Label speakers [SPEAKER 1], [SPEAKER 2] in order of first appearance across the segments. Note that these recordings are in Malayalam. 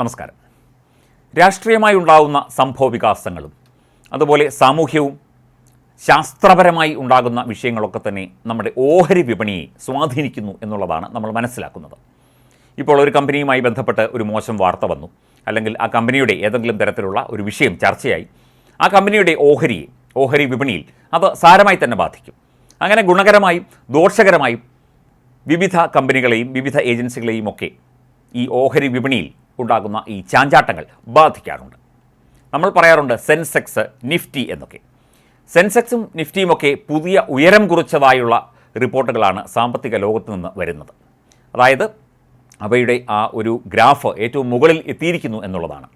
[SPEAKER 1] നമസ്കാരം. രാഷ്ട്രീയമായി ഉണ്ടാകുന്ന സംഭവ വികാസങ്ങളും അതുപോലെ സാമൂഹ്യവും ശാസ്ത്രപരമായി ഉണ്ടാകുന്ന വിഷയങ്ങളൊക്കെ തന്നെ നമ്മുടെ ഓഹരി വിപണിയെ സ്വാധീനിക്കുന്നു എന്നുള്ളതാണ് നമ്മൾ മനസ്സിലാക്കുന്നത്. ഇപ്പോൾ ഒരു കമ്പനിയുമായി ബന്ധപ്പെട്ട് ഒരു മോശം വാർത്ത വന്നു. അല്ലെങ്കിൽ ആ കമ്പനിയുടെ ഏതെങ്കിലും തരത്തിലുള്ള ഒരു വിഷയം ചർച്ചയായി. ആ കമ്പനിയുടെ ഓഹരിയെ ഓഹരി വിപണിയിൽ അത് സാരമായി തന്നെ ബാധിക്കും. അങ്ങനെ ഗുണകരമായും ദോഷകരമായും വിവിധ കമ്പനികളെയും വിവിധ ഏജൻസികളെയും ഒക്കെ ഈ ഓഹരി വിപണിയിൽ ഉണ്ടാകുന്ന ഈ ചാഞ്ചാട്ടങ്ങൾ ബാധിക്കാറുണ്ട്. നമ്മൾ പറയാറുണ്ട് സെൻസെക്സ് നിഫ്റ്റി എന്നൊക്കെ. സെൻസെക്സും നിഫ്റ്റിയുമൊക്കെ പുതിയ ഉയരം കുറിച്ചതായുള്ള റിപ്പോർട്ടുകളാണ് സാമ്പത്തിക ലോകത്ത് നിന്ന് വരുന്നത്. അതായത് അവയുടെ ആ ഒരു ഗ്രാഫ് ഏറ്റവും മുകളിൽ എത്തിയിരിക്കുന്നു എന്നുള്ളതാണ്.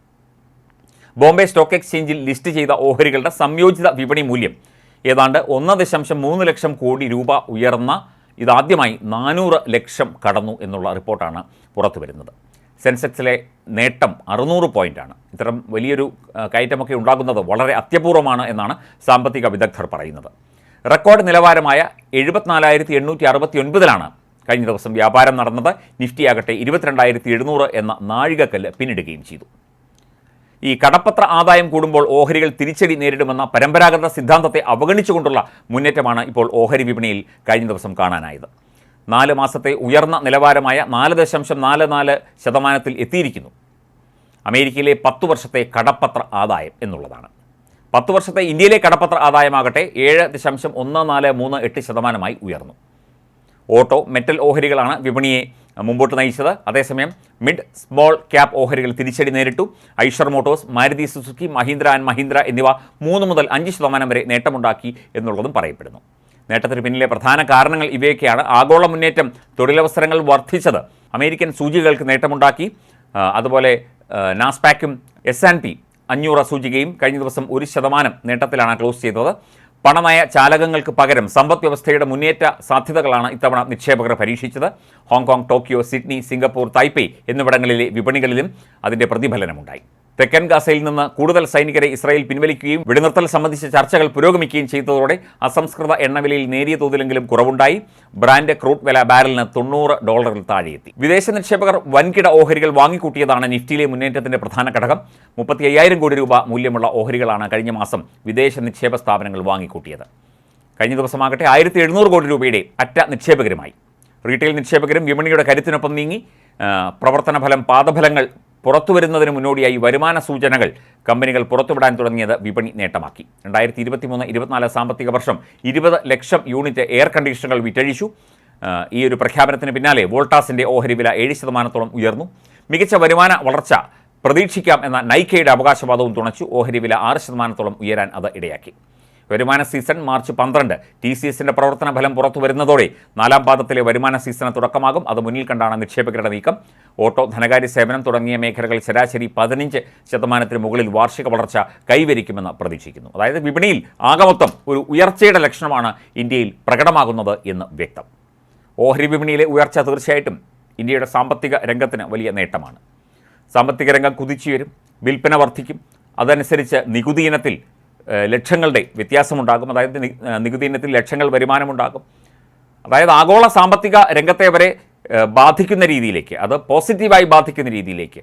[SPEAKER 1] ബോംബെ സ്റ്റോക്ക് എക്സ്ചേഞ്ചിൽ ലിസ്റ്റ് ചെയ്ത ഓഹരികളുടെ സംയോജിത വിപണി മൂല്യം ഏതാണ്ട് ഒന്ന് ദശാംശം മൂന്ന് ലക്ഷം കോടി രൂപ ഉയർന്ന ഇതാദ്യമായി നാനൂറ് ലക്ഷം കടന്നു എന്നുള്ള റിപ്പോർട്ടാണ് പുറത്തു വരുന്നത് സെൻസെക്സിലെ നേട്ടം അറുന്നൂറ് പോയിന്റാണ് ഇത്തരം വലിയൊരു കയറ്റമൊക്കെ ഉണ്ടാകുന്നത് വളരെ അത്യപൂർവമാണ് എന്നാണ് സാമ്പത്തിക വിദഗ്ധർ പറയുന്നത്. റെക്കോർഡ് നിലവാരമായ എഴുപത്തിനാലായിരത്തി എണ്ണൂറ്റി അറുപത്തി ഒൻപതിലാണ് കഴിഞ്ഞ ദിവസം വ്യാപാരം നടന്നത്. നിഫ്റ്റി ആകട്ടെ ഇരുപത്തിരണ്ടായിരത്തി എഴുന്നൂറ് എന്ന നാഴികക്കല്ല് പിന്നിടുകയും ചെയ്തു. ഈ കടപ്പത്ര ആദായം കൂടുമ്പോൾ ഓഹരികൾ തിരിച്ചടി നേരിടുമെന്ന പരമ്പരാഗത സിദ്ധാന്തത്തെ അവഗണിച്ചുകൊണ്ടുള്ള മുന്നേറ്റമാണ് ഇപ്പോൾ ഓഹരി വിപണിയിൽ കഴിഞ്ഞ ദിവസം കാണാനായത്. നാല് മാസത്തെ ഉയർന്ന നിലവാരമായ നാല് ദശാംശം നാല് നാല് ശതമാനത്തിൽ എത്തിയിരിക്കുന്നു. അമേരിക്കയിലെ പത്ത് വർഷത്തെ കടപ്പത്ര ആദായം എന്നുള്ളതാണ്. പത്ത് വർഷത്തെ ഇന്ത്യയിലെ കടപ്പത്ര ആദായമാകട്ടെ ഏഴ് ദശാംശം ഒന്ന് നാല് മൂന്ന് എട്ട് ശതമാനമായി ഉയർന്നു. ഓട്ടോ മെറ്റൽ ഓഹരികളാണ് വിപണിയെ മുമ്പോട്ട് നയിച്ചത്. അതേസമയം മിഡ് സ്മോൾ ക്യാപ് ഓഹരികൾ തിരിച്ചടി നേരിട്ടു. Eicher Motors Maruti Suzuki Mahindra and Mahindra എന്നിവ മൂന്ന് മുതൽ അഞ്ച് ശതമാനം വരെ നേട്ടമുണ്ടാക്കി എന്നുള്ളതും പറയപ്പെടുന്നു. നേട്ടത്തിന് പിന്നിലെ പ്രധാന കാരണങ്ങൾ ഇവയൊക്കെയാണ്. ആഗോള മുന്നേറ്റം തൊഴിലവസരങ്ങൾ വർദ്ധിച്ചത്. അമേരിക്കൻ സൂചികകൾക്ക് നേട്ടമുണ്ടാക്കി. അതുപോലെ നാസ്പാക്കും എസ് ആൻഡ് പി അഞ്ഞൂറ് സൂചികയും കഴിഞ്ഞ ദിവസം ഒരു ശതമാനം നേട്ടത്തിലാണ് ക്ലോസ് ചെയ്തത്. പണനയ ചാലകങ്ങൾക്ക് പകരം സമ്പദ് വ്യവസ്ഥയുടെ മുന്നേറ്റ സാധ്യതകളാണ് ഇത്തവണ നിക്ഷേപകർ പരീക്ഷിച്ചത്. Hong Kong Tokyo Sydney Singapore Taipei എന്നിവിടങ്ങളിലെ വിപണികളിലും അതിന്റെ പ്രതിഫലനമുണ്ടായി. തെക്കൻ ഗാസയിൽ നിന്ന് കൂടുതൽ സൈനികരെ ഇസ്രായേൽ പിൻവലിക്കുകയും വെടിനിർത്തൽ സംബന്ധിച്ച ചർച്ചകൾ പുരോഗമിക്കുകയും ചെയ്തതോടെ അസംസ്കൃത എണ്ണവിലയിൽ നേരിയ തോതിലെങ്കിലും കുറവുണ്ടായി. ബ്രാൻഡ് ക്രൂഡ് വില ബാരലിന് തൊണ്ണൂറ് ഡോളറിൽ താഴെയെത്തി. വിദേശ നിക്ഷേപകർ വൻകിട ഓഹരികൾ വാങ്ങിക്കൂട്ടിയതാണ് നിഫ്റ്റിയിലെ മുന്നേറ്റത്തിന്റെ പ്രധാന ഘടകം. മുപ്പത്തി അയ്യായിരം കോടി രൂപ മൂല്യമുള്ള ഓഹരികളാണ് കഴിഞ്ഞ മാസം വിദേശ നിക്ഷേപ സ്ഥാപനങ്ങൾ വാങ്ങിക്കൂട്ടിയത്. കഴിഞ്ഞ ദിവസമാകട്ടെ ആയിരത്തി എഴുന്നൂറ് കോടി രൂപയുടെ അറ്റ നിക്ഷേപകരുമായി. റീറ്റെയിൽ നിക്ഷേപകരും വിപണിയുടെ കരുത്തിനൊപ്പം നീങ്ങി. പ്രവർത്തന ഫലം പാദഫലങ്ങൾ പുറത്തുവരുന്നതിന് മുന്നോടിയായി വരുമാന സൂചനകൾ കമ്പനികൾ പുറത്തുവിടാൻ തുടങ്ങിയത് വിപണി നേട്ടമാക്കി. രണ്ടായിരത്തി ഇരുപത്തി മൂന്ന് ഇരുപത്തിനാല് സാമ്പത്തിക വർഷം ഇരുപത് ലക്ഷം യൂണിറ്റ് എയർ കണ്ടീഷണറുകൾ വിറ്റഴിച്ചു. ഈ ഒരു പ്രഖ്യാപനത്തിന് പിന്നാലെ വോൾട്ടാസിന്റെ ഓഹരി വില ഏഴ് ശതമാനത്തോളം ഉയർന്നു. മികച്ച വരുമാന വളർച്ച പ്രതീക്ഷിക്കാം എന്ന നൈക്കയുടെ അവകാശവാദവും തുണച്ചു. ഓഹരി വില ആറ് ശതമാനത്തോളം ഉയരാൻ അത് ഇടയാക്കി. വരുമാന സീസൺ മാർച്ച് പന്ത്രണ്ട്. ടി സി എസിന്റെ പ്രവർത്തന ഫലം പുറത്തു വരുന്നതോടെ നാലാം പാദത്തിലെ വരുമാന സീസണ് തുടക്കമാകും. അത് മുന്നിൽ കണ്ടാണ് നിക്ഷേപകരുടെ നീക്കം. ഓട്ടോ ധനകാര്യ സേവനം തുടങ്ങിയ മേഖലകൾ ശരാശരി പതിനഞ്ച് ശതമാനത്തിന് മുകളിൽ വാർഷിക വളർച്ച കൈവരിക്കുമെന്ന് പ്രതീക്ഷിക്കുന്നു. അതായത് വിപണിയിൽ ആകമൊത്തം ഒരു ഉയർച്ചയുടെ ലക്ഷണമാണ് ഇന്ത്യയിൽ പ്രകടമാകുന്നത് എന്ന് വ്യക്തം. ഓഹരി വിപണിയിലെ ഉയർച്ച തീർച്ചയായിട്ടും ഇന്ത്യയുടെ സാമ്പത്തിക രംഗത്തിന് വലിയ നേട്ടമാണ്. സാമ്പത്തിക രംഗം കുതിച്ചുയരും വിൽപ്പന വർദ്ധിക്കും. അതനുസരിച്ച് നികുതി ഇനത്തിൽ ഏഹ്, ലക്ഷങ്ങളുടെ വ്യത്യാസമുണ്ടാകും. അതായത് നികുതി ഇനത്തിൽ ലക്ഷങ്ങൾ വരുമാനമുണ്ടാകും. അതായത് ആഗോള സാമ്പത്തിക രംഗത്തെ വരെ ബാധിക്കുന്ന രീതിയിലേക്ക് അത് പോസിറ്റീവായി ബാധിക്കുന്ന രീതിയിലേക്ക്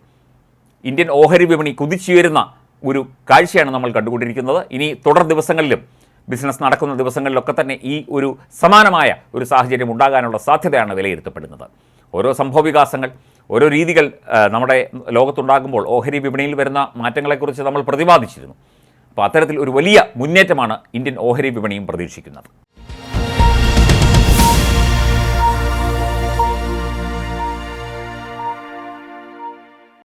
[SPEAKER 1] ഇന്ത്യൻ ഓഹരി വിപണി കുതിച്ചുയരുന്ന ഒരു കാഴ്ചയാണ് നമ്മൾ കണ്ടുകൊണ്ടിരിക്കുന്നത്. ഇനി തുടർ ദിവസങ്ങളിലും ബിസിനസ് നടക്കുന്ന ദിവസങ്ങളിലൊക്കെ തന്നെ ഈ ഒരു സമാനമായ ഒരു സാഹചര്യം ഉണ്ടാകാനുള്ള സാധ്യതയാണ് വിലയിരുത്തപ്പെടുന്നത്. ഓരോ സംഭവവികാസങ്ങൾ ഓരോ രീതികൾ നമ്മുടെ ലോകത്തുണ്ടാകുമ്പോൾ ഓഹരി വിപണിയിൽ വരുന്ന മാറ്റങ്ങളെക്കുറിച്ച് നമ്മൾ പ്രതിപാദിച്ചിരുന്നു. അപ്പോൾ അത്തരത്തിൽ ഒരു വലിയ മുന്നേറ്റമാണ് ഇന്ത്യൻ ഓഹരി വിപണിയും പ്രതീക്ഷിക്കുന്നത്.